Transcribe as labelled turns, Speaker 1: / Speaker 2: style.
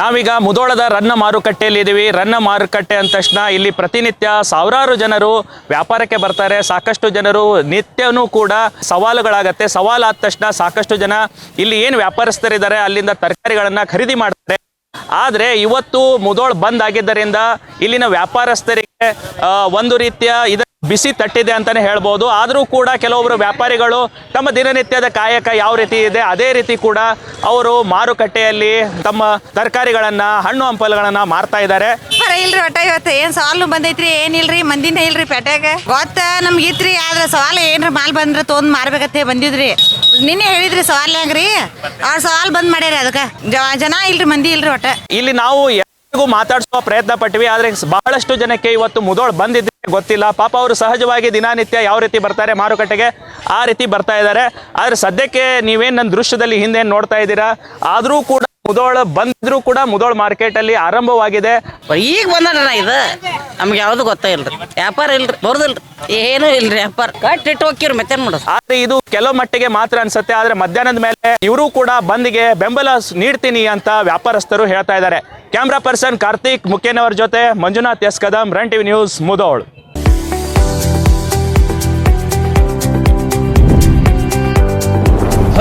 Speaker 1: ನಾವೀಗ ಮುದೋಳದ ರನ್ನ ಮಾರುಕಟ್ಟೆಯಲ್ಲಿ ಇದ್ದೀವಿ ರನ್ನ ಮಾರುಕಟ್ಟೆ ಅಂದ ತಕ್ಷಣ ಇಲ್ಲಿ ಪ್ರತಿನಿತ್ಯ ಸಾವಿರಾರು ಜನರು ವ್ಯಾಪಾರಕ್ಕೆ ಬರ್ತಾರೆ. ಸಾಕಷ್ಟು ಜನರು ನಿತ್ಯನೂ ಕೂಡ ಸವಾಲುಗಳಾಗತ್ತೆ. ಸವಾಲಾದ ತಕ್ಷಣ ಸಾಕಷ್ಟು ಜನ ಇಲ್ಲಿ ಏನು ವ್ಯಾಪಾರಸ್ಥರಿದ್ದಾರೆ, ಅಲ್ಲಿಂದ ತರಕಾರಿಗಳನ್ನು ಖರೀದಿ ಮಾಡ್ತಾರೆ. ಆದರೆ ಇವತ್ತು ಮುದೋಳ್ ಬಂದ್ ಆಗಿದ್ದರಿಂದ ಇಲ್ಲಿನ ವ್ಯಾಪಾರಸ್ಥರಿಗೆ ಒಂದು ರೀತಿಯ ಇದ ಬಿಸಿ ತಟ್ಟಿದೆ ಅಂತಾನೆ ಹೇಳ್ಬೋದು. ಆದರೂ ಕೂಡ ಕೆಲವೊಬ್ಬರು ವ್ಯಾಪಾರಿಗಳು ತಮ್ಮ ದಿನನಿತ್ಯದ ಕಾಯಕ ಯಾವ ರೀತಿ ಇದೆ ಅದೇ ರೀತಿ ಕೂಡ ಅವರು ಮಾರುಕಟ್ಟೆಯಲ್ಲಿ ತಮ್ಮ ತರಕಾರಿಗಳನ್ನ ಹಣ್ಣು ಹಂಪಲುಗಳನ್ನ ಮಾರ್ತಾ ಇದ್ದಾರೆ.
Speaker 2: ಇಲ್ರಿ ಒಟ್ಟ ಇವತ್ತು ಏನ್ ಸವಾಲು ಬಂದೈತ್ರಿ ಏನಿಲ್ರಿ ಮಂದಿನ ಇಲ್ರಿ ಪೇಟೆಗೆ? ಗೊತ್ತ ನಮ್ಗೆ ಇತ್ರಿ ಆದ್ರ ಸವಾಲು ಏನ್ರಿ ಮಾಲ್ ಬಂದ್ರೆ ತೊಂದ್ ಮಾರ್ಬೇಕತ್ತೆ ಬಂದಿದ್ರಿ. ನಿನ್ನೆ ಹೇಳಿದ್ರಿ ಸವಾಲ್ ಹೆಂಗ್ರಿ? ಅವ್ರ ಸವಾಲ್ ಬಂದ್ ಮಾಡ್ಯಾರ ಅದಕ್ಕೆ. ಜನ ಇಲ್ರಿ ಮಂದಿ ಇಲ್ರಿ ಒಟ್ಟ.
Speaker 1: ಇಲ್ಲಿ ನಾವು ಎಲ್ಲರಿಗೂ ಮಾತಾಡಿಸುವ ಪ್ರಯತ್ನ ಪಟ್ವಿ ಆದ್ರೆ ಬಹಳಷ್ಟು ಜನಕ್ಕೆ ಇವತ್ತು ಮುದೋಳ್ ಬಂದಿದ್ರೆ ಗೊತ್ತಿಲ್ಲ. ಪಾಪ ಅವರು ಸಹಜವಾಗಿ ದಿನನಿತ್ಯ ಯಾವ ರೀತಿ ಬರ್ತಾರೆ ಮಾರುಕಟ್ಟೆಗೆ? ಆ ರೀತಿ ಬರ್ತಾ ಇದ್ದಾರೆ. ಆದ್ರೆ ಸದ್ಯಕ್ಕೆ ನೀವೇನು ನನ್ನ ದೃಶ್ಯದಲ್ಲಿ ಹಿಂದೆ ನೋಡ್ತಾ ಇದ್ದೀರಾ? ಆದರೂ ಕೂಡ ಮುದೋಳ ಬಂದರೂ ಕೂಡ ಮುದೋಳ ಮಾರ್ಕೆಟಲ್ಲಿ ಆರಂಭವಾಗಿದೆ.
Speaker 3: ಈಗ ಬಂದಣ್ಣ ಇದು. ನಮ್ಗೆ ಯಾವುದು ಗೊತ್ತೇ ಇಲ್ರಿ. ವ್ಯಾಪಾರ ಇಲ್ರಿ. ಬರೋದಿಲ್ರಿ. ಏನೂ ಇಲ್ರಿ ವ್ಯಾಪಾರ. ಕಟ್ಟಿಟ್ಟು ಹೋಗ್ಕಿವ್ರಿ ಮತ್ತೆ ಮಾಡೋದು?
Speaker 1: ಆದ್ರೆ ಇದು ಕೆಲವು ಮಟ್ಟಿಗೆ ಮಾತ್ರ ಅನ್ಸುತ್ತೆ. ಆದ್ರೆ ಮಧ್ಯಾಹ್ನದ ಮೇಲೆ ಇವರು ಕೂಡ ಬಂದ್ಗೆ ಬೆಂಬಲ ನೀಡ್ತೀನಿ ಅಂತ ವ್ಯಾಪಾರಸ್ಥರು ಹೇಳ್ತಾ ಇದ್ದಾರೆ. ಕ್ಯಾಮ್ರಾ ಪರ್ಸನ್ ಕಾರ್ತಿಕ್ ಮುಖೇನವರ ಜೊತೆ Manjunath S Kadam run TV news Mudhol.